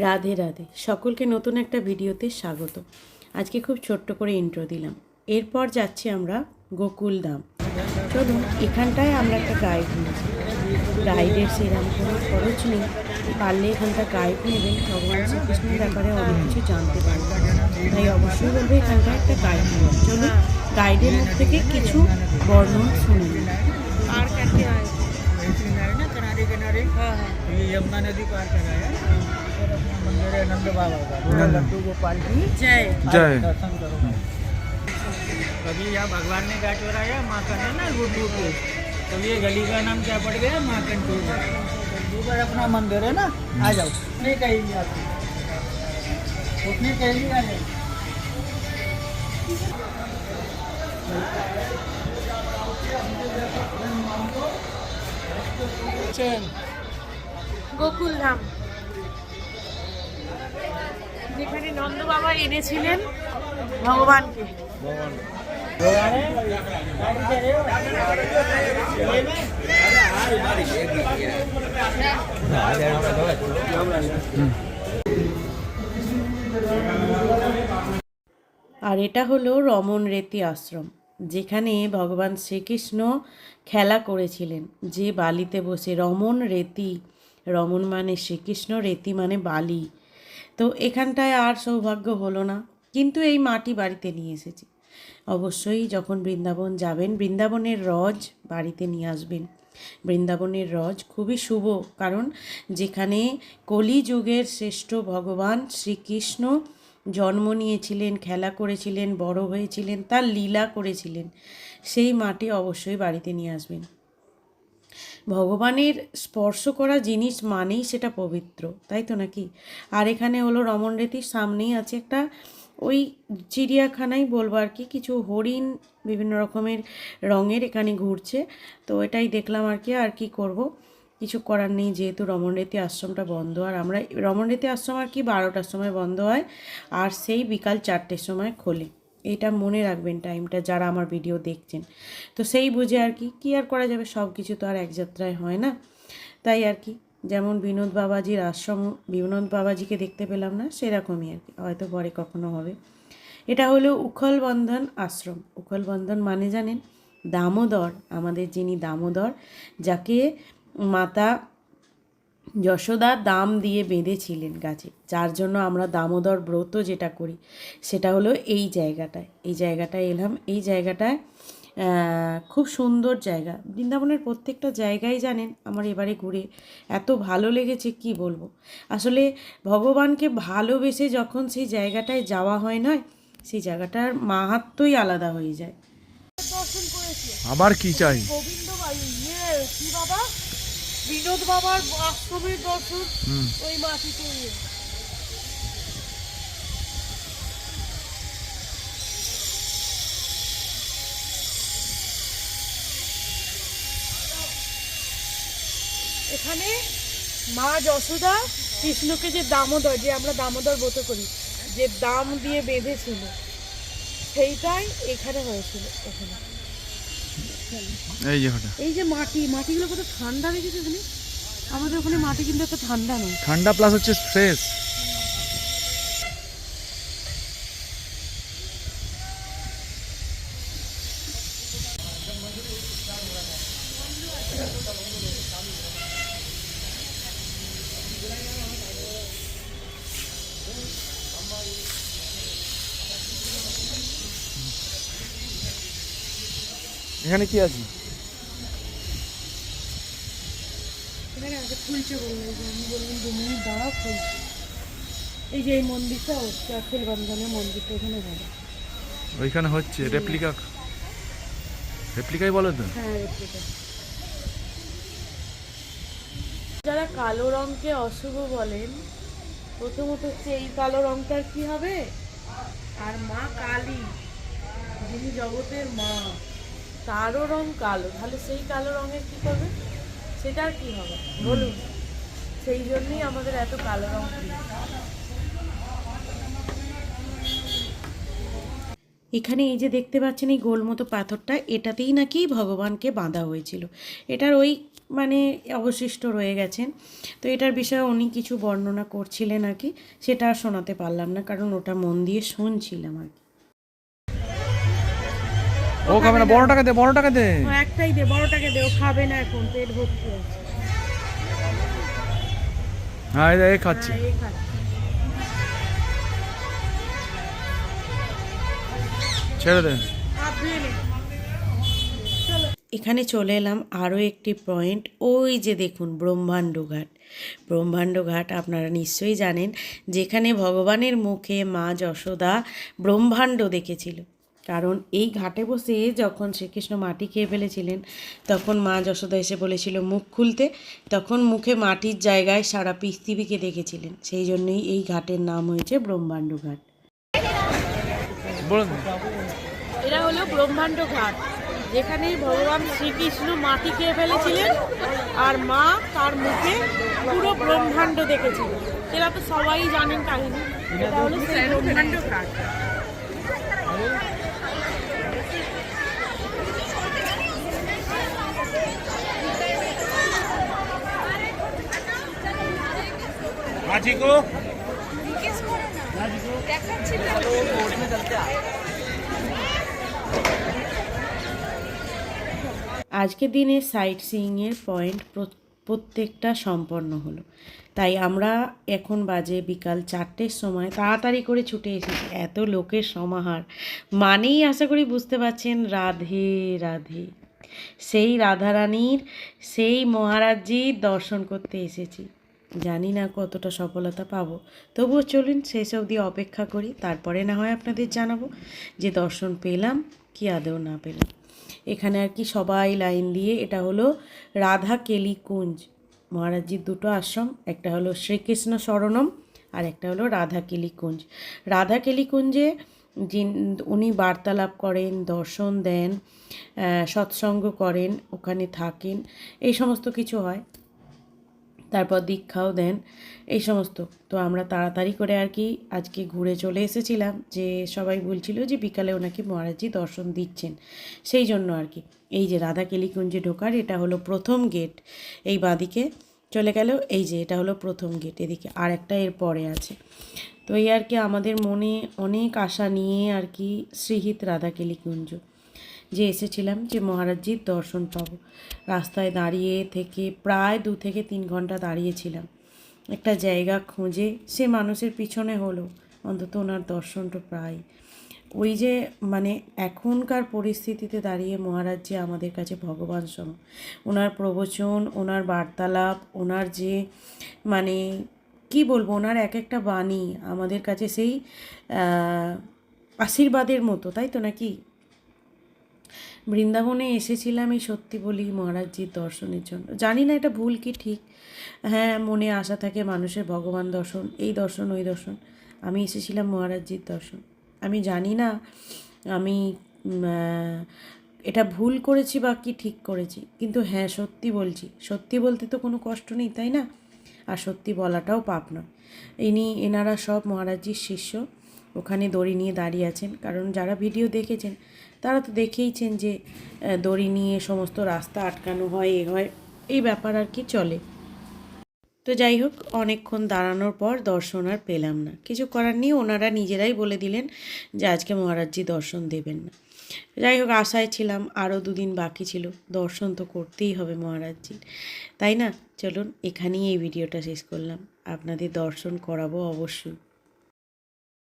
রাধে রাধে সকলকে নতুন একটা ভিডিওতে স্বাগত আজকে খুব ছোট্ট করে ইন্ট্রো দিলাম এরপর যাচ্ছি আমরা গোকুল ধাম চলুন এখানটায় আমরা একটা গাইড নিয়েছি গাইডের সেরকম কোনো খরচ নেই পারলে এখানটা গাইড নেবেন ভগবান শ্রীকৃষ্ণের ব্যাপারে অনেক কিছু জানতে পারবেন তাই অবশ্যই বলবো এখানটায় একটা গাইড নেবেন চলুন গাইডের মুখ থেকে কিছু বর্ণন শুনে নিন। पार करके आए ये किनारे ना किनारे किनारे हाँ हाँ ये यमुना नदी पार कराया जय। कभी यहाँ भगवान ने घाट बनाया माँ का ना गुड्डू को। तो ये गली का नाम क्या पड़ गया माँ कंटू पर अपना मंदिर है ना? आ जाओ। नहीं कहेगी आप उतनी कहेगी आ जाओ। गोकुल धाम। যেখানে নন্দ বাবা এনেছিলেন ভগবানকে। আর এটা হলো রমন রেতি আশ্রম, যেখানে ভগবান শ্রীকৃষ্ণ খেলা করেছিলেন। যে বালিতে বসে রমন রেতি রমন মানে শ্রীকৃষ্ণ, রেতি মানে বালি। তো এখানটায় আর সৌভাগ্য হলো না। কিন্তু এই মাটি বাড়িতে নিয়ে এসেছি। অবশ্যই যখন বৃন্দাবন যাবেন, বৃন্দাবনের রজ বাড়িতে নিয়ে আসবেন। বৃন্দাবনের রজ খুবই শুভ, কারণ যেখানে কলিযুগের শ্রেষ্ঠ ভগবান শ্রীকৃষ্ণ জন্ম নিয়েছিলেন, খেলা করেছিলেন, বড় হয়েছিলেন, তার লীলা করেছিলেন, সেই মাটি অবশ্যই বাড়িতে নিয়ে আসবেন। ভগবানের স্পর্শ করা জিনিস মানেই সেটা পবিত্র, তাই তো নাকি? আর এখানে হলো রমন রেতির সামনেই আছে একটা ওই চিড়িয়াখানাই বলব আর কি, কিছু হরিণ বিভিন্ন রকমের রঙের এখানে ঘুরছে, তো এটাই দেখলাম আর কি আর কি করব? কিছু করার নেই যেহেতু রমণরেতি আশ্রমটা বন্ধ, আর আমরা রমণরেতি আশ্রম আর কি বারোটার সময় বন্ধ হয়, আর সেই বিকাল চারটের সময় খোলে। এটা মনে রাখবেন টাইমটা যারা আমার ভিডিও দেখছেন। তো সেই বুঝে আর কি, কী আর করা যাবে? সব কিছু তো আর এক যাত্রায় হয় না। তাই আর কি, যেমন বিনোদ বাবাজির আশ্রম, বিনোদ বাবাজিকে দেখতে পেলাম না, সেরকমই আর কি, হয়তো পরে কখনো হবে। এটা হলো উখল বন্ধন আশ্রম। উখলবন্ধন মানে জানেন, দামোদর, আমাদের যিনি দামোদর, যাকে মাতা যশোদা দাম দিয়ে বেঁধেছিলেন গাছে যার জন্য আমরা দামোদর ব্রত যেটা করি সেটা হলো এই জায়গাটায়। এই জায়গাটায় এলাম এই জায়গাটায় খুব সুন্দর জায়গা। বৃন্দাবনের প্রত্যেকটা জায়গায় জানেন আমার এবারে ঘুরে এত ভালো লেগেছে কি বলব? আসলে ভগবানকে ভালোবেসে যখন সেই জায়গাটায় যাওয়া হয় নয় সেই জায়গাটার মাহাত্মই আলাদা হয়ে যায়। আবার কি চাই? গোবিন্দ ইয়ে বাবা? বিনোদ বাবার আশ্রমের দর্শন হুম ওই মাটিতে। এখানে মা যশোদা কৃষ্ণকে যে দামোদর যে আমরা দামোদর ব্রত করি যে দাম দিয়ে বেঁধেছিল সেইটাই এখানে হয়েছিল এখানে এই যে এই যে মাটি মাটিগুলো কত ঠান্ডা রেখেছে এখানে আমাদের ওখানে মাটি কিন্তু এত ঠান্ডা নয় ঠান্ডা প্লাস হচ্ছে ফ্রেশ এখানে কি আছে? এখানে আগে খুলছে বলল যে আমি বললাম দু মিনিট খুলছে। এই যে এই মন্দিরটা হচ্ছে মন্দিরটা ওখানে ওইখানে হচ্ছে রেপ্লিকা রেপ্লিকাই বলো তো। হ্যাঁ রেপ্লিকা যারা কালো রঙকে অশুভ বলেন প্রথমত হচ্ছে এই কালো রঙটার কি হবে? আর মা কালী যিনি জগতের মা। তারও রং কালো তাহলে সেই কালো রঙের কি করবে সেটার কি হবে? বলুন। সেই জন্যই আমাদের এত কালো রং এখানে এই যে দেখতে পাচ্ছেন এই গোল মতো পাথরটা এটাতেই নাকি ভগবানকে বাঁধা হয়েছিল। এটার ওই মানে অবশিষ্ট রয়ে গেছেন। তো এটার বিষয়ে উনি কিছু বর্ণনা করছিলেন আর কি সেটা আর শোনাতে পারলাম না কারণ ওটা মন দিয়ে শুনছিলাম আর কি। ও খাবে না বড় টাকা দে বড় টাকা দে। একটাই দে বড়টাকে দে ও খাবে না এখন পেট ভর্তি আছে হ্যাঁ এই- খাচ্ছে। হ্যাঁ। ছেড়ে দে। এখানে চলে এলাম আরও একটি পয়েন্ট ওই যে দেখুন ব্রহ্মাণ্ড ঘাট ব্রহ্মাণ্ড ঘাট আপনারা নিশ্চয়ই জানেন যেখানে ভগবানের মুখে মা যশোদা ব্রহ্মাণ্ড দেখেছিল। কারণ এই ঘাটে বসে যখন শ্রীকৃষ্ণ মাটি খেয়ে ফেলেছিলেন তখন মা যশোদা এসে বলেছিল মুখ খুলতে। তখন মুখে মাটির জায়গায় সারা পৃথিবীকে দেখেছিলেন। সেই জন্যই এই ঘাটের নাম হয়েছে ব্রহ্মাণ্ড ঘাট। এরা হলো ব্রহ্মাণ্ড ঘাট যেখানে ভগবান শ্রীকৃষ্ণ মাটি খেয়ে ফেলেছিলেন আর মা তার মুখে পুরো ব্রহ্মাণ্ড দেখেছিল এরা তো সবাই জানেন কাহিনী। এটা হলো ব্রহ্মাণ্ড ঘাট। আজকের দিনে সাইট সিইংয়ের পয়েন্ট প্রত্যেকটা সম্পন্ন হলো। তাই আমরা এখন বাজে বিকাল চারটের সময় তাড়াতাড়ি করে ছুটে এসেছি। এত লোকের সমাহার। মানেই আশা করি বুঝতে পারছেন রাধে রাধে। সেই রাধারানীর সেই মহারাজজির দর্শন করতে এসেছি। জানি না কতটা সফলতা পাবো। তবুও চলুন সেই সব দিয়ে অপেক্ষা করি, তারপরে না হয় আপনাদের জানাব যে দর্শন পেলাম কি আদৌ না পেলাম। এখানে আর কি সবাই লাইন দিয়ে, এটা হলো রাধা কেলি কুঞ্জ মহারাজজির দুটো আশ্রম, একটা হলো শ্রীকৃষ্ণ শরণম আর একটা হলো রাধা কেলি কুঞ্জ রাধা কেলি কুঞ্জে যিন, উনি বার্তালাপ করেন, দর্শন দেন সৎসঙ্গ করেন, ওখানে থাকেন, এই সমস্ত কিছু হয়। তারপর দীক্ষাও দেন, এই সমস্ত। তো আমরা তাড়াতাড়ি করে আর কি আজকে ঘুরে চলে এসেছিলাম যে সবাই বলছিল যে বিকালে ওনাকে মহারাজজি দর্শন দিচ্ছেন। সেই জন্য আর কি। এই যে রাধা কেলিকুঞ্জে ঢোকার, এটা হলো প্রথম গেট। এই বাঁদিকে চলে গেল, এই যে এটা হলো প্রথম গেট, এদিকে আর একটা এর পরে আছে। তো এই আর কি আমাদের মনে অনেক আশা নিয়ে আর কি শ্রীহিত রাধা কেলিকুঞ্জ যে এসেছিলাম যে মহারাজজির দর্শন পাবো। রাস্তায় দাঁড়িয়ে থেকে প্রায় দু থেকে তিন ঘণ্টা দাঁড়িয়েছিলাম। একটা জায়গা খুঁজে সে মানুষের পিছনে হলো, অন্তত ওনার দর্শনটা প্রায় ওই যে মানে এখনকার পরিস্থিতিতে দাঁড়িয়ে মহারাজ যে আমাদের কাছে ভগবান সম। ওনার প্রবচন, ওনার বার্তালাপ, ওনার যে মানে কি বলব, ওনার এক একটা বাণী আমাদের কাছে সেই আশীর্বাদের মতো, তাই তো নাকি? বৃন্দাবনে এসেছিলাম এই সত্যি বলি মহারাজজির দর্শনের জন্য। জানি না এটা ভুল কি ঠিক। হ্যাঁ মনে আশা থাকে মানুষের ভগবান দর্শন, এই দর্শন, ওই দর্শন। আমি এসেছিলাম মহারাজজির দর্শন। আমি জানি না আমি এটা ভুল করেছি বা কি ঠিক করেছি। কিন্তু হ্যাঁ সত্যি বলছি। সত্যি বলতে তো কোনো কষ্ট নেই, তাই না? আর সত্যি বলাটাও পাপ নয়। ইনি, এনারা সব মহারাজজির শিষ্য। ওখানে দড়ি নিয়ে দাঁড়িয়ে আছেন। কারণ যারা ভিডিও দেখেছেন তারা তো দেখেইছেন যে দড়ি নিয়ে সমস্ত রাস্তা আটকানো হয়, এ হয়, এই ব্যাপার আর কি চলে। তো যাই হোক, অনেকক্ষণ দাঁড়ানোর পর দর্শন আর পেলাম না। কিছু করার নেই, ওনারা নিজেরাই বলে দিলেন যে, আজকে মহারাজজি দর্শন দেবেন না। যাই হোক, আশায় ছিলাম, আরও দুদিন বাকি ছিল। দর্শন তো করতেই হবে মহারাজজির তাই না? চলুন, এখানেই এই ভিডিওটা শেষ করলাম। আপনাদের দর্শন করাবো অবশ্যই।